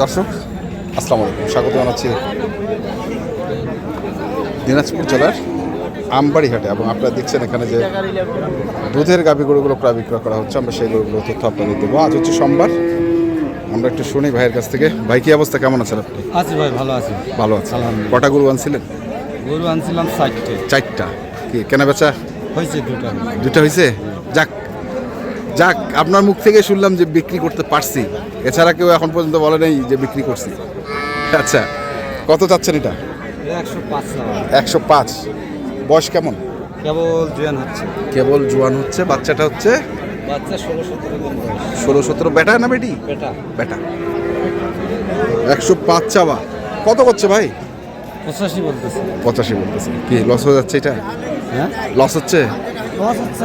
দর্শক আসসালামু আলাইকুম। স্বাগত জানাচ্ছি দিনাজপুর জেলার আমবাড়ি হাটে এবং আপনারা দেখছেন এখানে যে দুধের গাভী গরুগুলো প্রায় বিক্রয় করা হচ্ছে আমরা সেই গরুগুলো তথ্য আপনাদের দেবো। আজ হচ্ছে সোমবার। আমরা একটু শুনি ভাইয়ের কাছ থেকে। ভাই কি অবস্থা? কেমন আছেন আপনি? আছি ভাই ভালো আছি। ভালো আছে। কটা গরু আনছিলেন? গরু আনছিলাম চারটে। চারটা। কি কেনা বেচা হয়েছে দুটা। দুটা হয়েছে? যাক যাক আপনার মুখ থেকে শুনলাম যে বিক্রি করতে পারছি। এছাড়া কেউ এখন পর্যন্ত বলে নেই যে বিক্রি করছি। আচ্ছা কত চাচ্ছেন এটা? একশো পাঁচ বয়স কেমন? কেবল জুয়ান হচ্ছে। কেবল জোয়ান হচ্ছে বাচ্চাটা হচ্ছে? বাচ্চা ষোলো সতেরো ষোলো সতেরো। বেটা না বেটি? বেটা। বেটা। একশো পাঁচ চাওয়া। কত করছে ভাই? পঁচাশি বলতেছে। পঁচাশি বলতেছে। কি লস হয়ে যাচ্ছে এটা? হ্যাঁ? লস হচ্ছে? লস হচ্ছে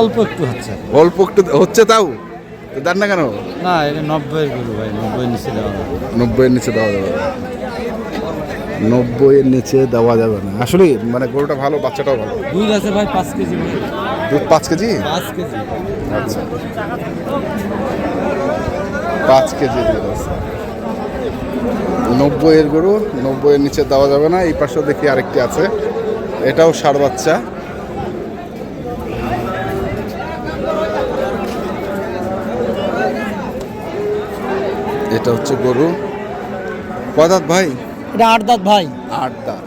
অল্প একটু হচ্ছে। অল্প একটু হচ্ছে তাও? দেন না কেন? না এটা নব্বই গরু ভাই নব্বই নিচে দেওয়া নব্বইয়ের নিচে দেওয়া যাবে না। নব্বইয়ের নিচে দেওয়া যাবে না। আসলে মানে গরুটা ভালো বাচ্চাটাও ভালো। দুধ আছে ভাই পাঁচ কেজি দুধ পাঁচ কেজি? পাঁচ কেজি। আচ্ছা। পাঁচ কেজি দুধ আছে। নব্বইয়ের গরু নব্বইয়ের নিচে দেওয়া যাবে না। এই পাশেও দেখি আরেকটি আছে। এটাও ষাড় বাচ্চা। এটা হচ্ছে গরু। কদাত ভাই? এটা আট দাঁত ভাই। আট দাঁত।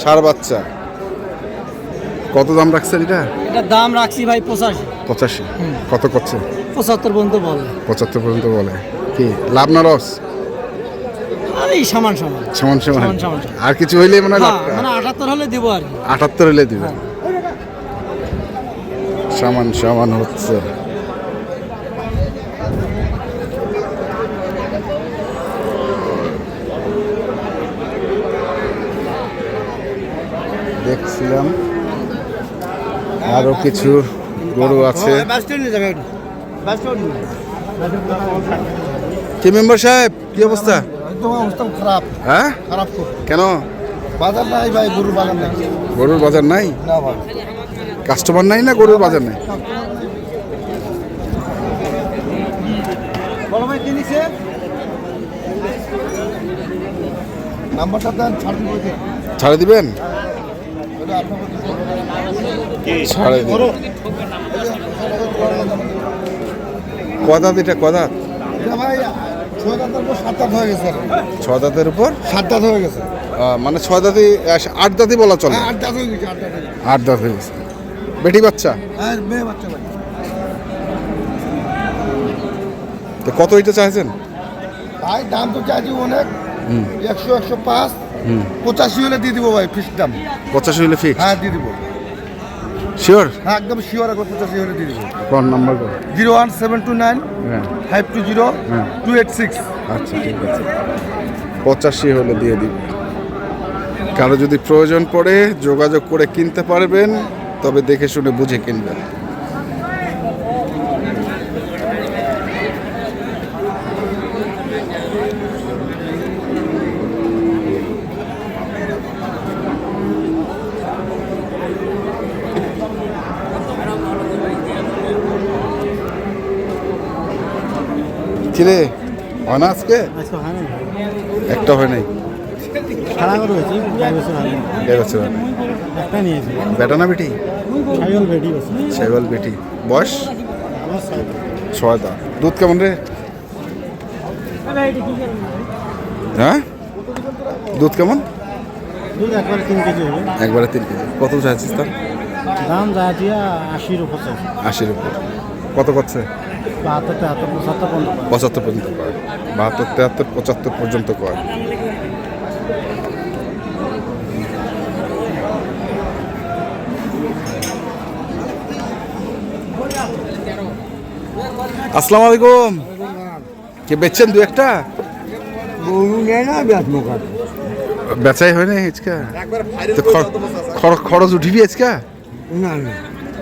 ষাড় বাচ্চা। কত দাম রাখছেন এটা? এটা দাম রাখছি ভাই পঁচাশি। পঁচাশি। কত করছে? পঁচাত্তর পর্যন্ত বলে। পঁচাত্তর পর্যন্ত বলে। কি লাভ না লস? আর এই সমান। সমান সমান। সমান। আর কিছু হইলে মনে মানে আটাত্তর হলে দিব আর আটাত্তর হইলে দিবে সমান সমান হচ্ছে। দেখছিলাম। আরও কিছু গরু আছে। কি মেম্বার সাহেব? কি অবস্থা? খারাপ। হ্যাঁ? খারাপ কেন? বাজার নাই ভাই গরুর বাজার নাই। গরুর বাজার নাই? কাস্টমার নাই না গরুর বাজার নাই? নাম্বারটা ছাড় দিবেন। ছাড়ে কদাত এটা কদাত? ছ দাঁতের উপর সাত দাঁত হয়ে গেছে। মানে ছয় দাঁতি আট দাঁতি বলা চলে। হ্যাঁ আট দাঁত হয়ে গেছে বেটি বাচ্চা? হ্যাঁ তো কত এটা চাইছেন? ভাই দাম তো চাইছি অনেক। একশো একশো পাঁচ। পঁচাশি হলে দিয়ে দিব ভাই ফিস দাম। পঁচাশি হলে ফিক্স হ্যাঁ দিয়ে দিব। শিওর হ্যাঁ একদম শিওর একবার পঁচাশি হলে দিয়ে দিব। কোন নাম্বার কর zero one seven two nine হ্যাঁ। ফাইভ টু জিরো হ্যাঁ। Two eight six. আচ্ছা ঠিক আছে। পঁচাশি হলে দিয়ে দিব। কারও যদি প্রয়োজন পড়ে যোগাযোগ করে কিনতে পারবেন তবে দেখে শুনে বুঝে কিনবেন। কিরে? হয় না আজকে একটা হয় নাই। বেটা না বেটি? সাইকেল বেটি বয়স? ছয় দা দুধ কেমন রে? হ্যাঁ? দুধ কেমন? একবারে তিন কেজি একবারে তিন কেজি। কত চাইছিস তার? দাম যা দিয়া আশির উপর আশির উপর। কত করছে? পঁচাত্তর পর্যন্ত কয়? বাহাত্তর তেহাত্তর পঁচাত্তর পর্যন্ত কয়। আসসালামু আলাইকুম। কে বেচছেন দু একটা? গরু নেয় না বেচাই হয় না আজকা। তো খর- খর- খরচ উঠিবি আজকা? না না।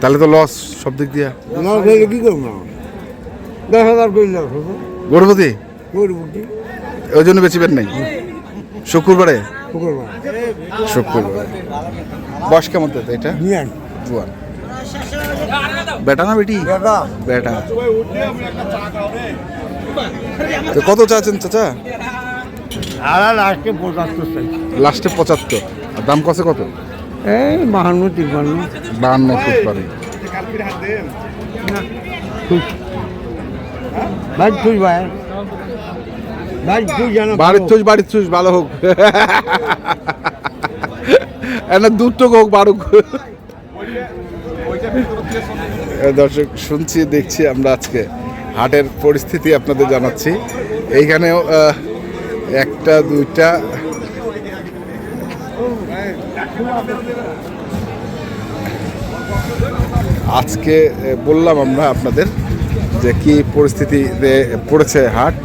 তাহলে তো লস সব দিক দিয়া। না গেলে কি করব? না দশ হাজার গর্ভবতী? ওই জন্য বেচিবেন নাই? শুক্রবারে? শুক্রবারে। বয়স কেমন তো এটা? জুয়ান। বেটা না বেটি? বেটা। তো কত চাচ্ছেন চাচা? আর লাস্টে পঁচাত্তর লাস্টে পঁচাত্তর। আর দাম কষে কত? এই বাহান্ন তিপ্পান্ন। বাহান্ন ফুট বাড়ির বাড়ির ভালো হোক। হোক বারুক দর্শক, শুনছি, দেখছি আমরা আজকে হাটের পরিস্থিতি আপনাদের জানাচ্ছি। এইখানেও একটা, দুইটা। আজকে বললাম আমরা আপনাদের যে কি পরিস্থিতিতে পড়েছে হাট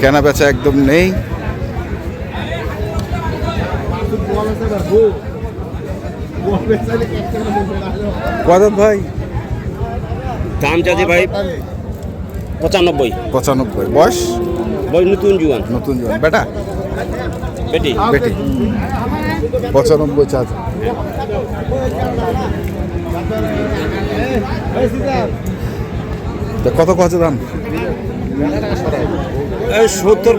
কেনা বেচা একদম নেই কদাত ভাই দাম চাচ্ছি ভাই পঁচানব্বই পঁচানব্বই বয়স বই নতুন জুয়ান নতুন জন বেটা বেটি বেটি পঁচানব্বই চার্জ তা কত কত দাম? এই সত্তর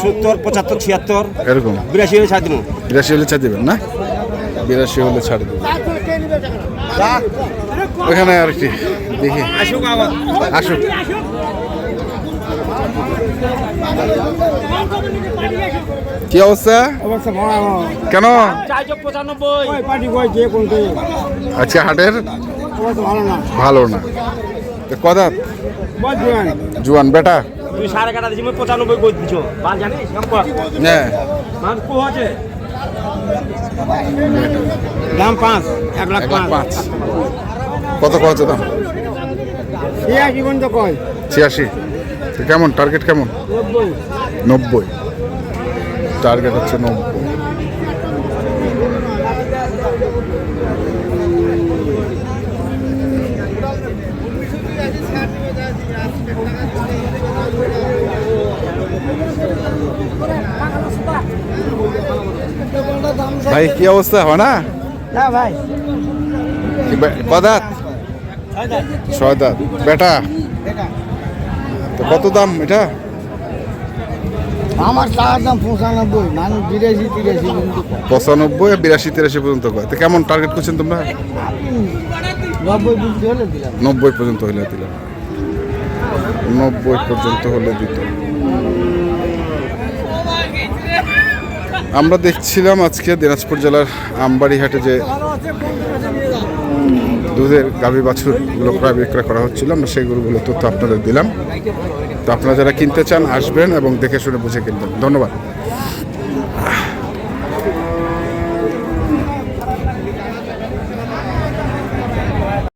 সত্তর পঁচাত্তর ছিয়াত্তর। এরকম। বিরাশি হলে ছাড় দিব। বিরাশি হলে ছাড় দেবেন না? বিরাশি হলে ছাড় দেবেন। ওখানে আর কি? দেখি। আসুক আসুক। কি অবস্থা? অবস্থা কেন? আজকে হাটের? ভালো না। ভালো কদাত জুয়ান। জুয়ান বেটা? তুই সাড়ে কাটা মই পঁচানব্বই করে দিছ। বাল জানিস? হ্যাঁ মাছ কো আছে? দাম পাঁচ এক লাখ পাঁচ। কত কত দাম এই আর জীবন তো কয়। ছিয়াশি। কেমন? টার্গেট কেমন? নব্বই। নব্বই। টার্গেট হচ্ছে নব্বই। ভাই কি অবস্থা? হয় না? না ভাই। কদাত? ছয় দাঁত বেটা? তো কত দাম এটা? আমার দাম পঁচানব্বই মানুষ বিরাশি তিরাশি পঁচানব্বই আর বিরাশি তিরাশি পর্যন্ত কয়। তো কেমন টার্গেট করছেন তোমরা? নব্বই পর্যন্ত হলে দিলাম। নব্বই পর্যন্ত হলে দিত। আমরা দেখছিলাম আজকে দিনাজপুর জেলার আমবাড়িহাটে যে দুধের গাভী বাছুরগুলো ক্রয় বিক্রয় করা হচ্ছিল, আমরা সেই গরুগুলো তথ্য আপনাদের দিলাম। তো আপনারা যারা কিনতে চান, আসবেন এবং দেখে শুনে বুঝে কিনবেন। ধন্যবাদ।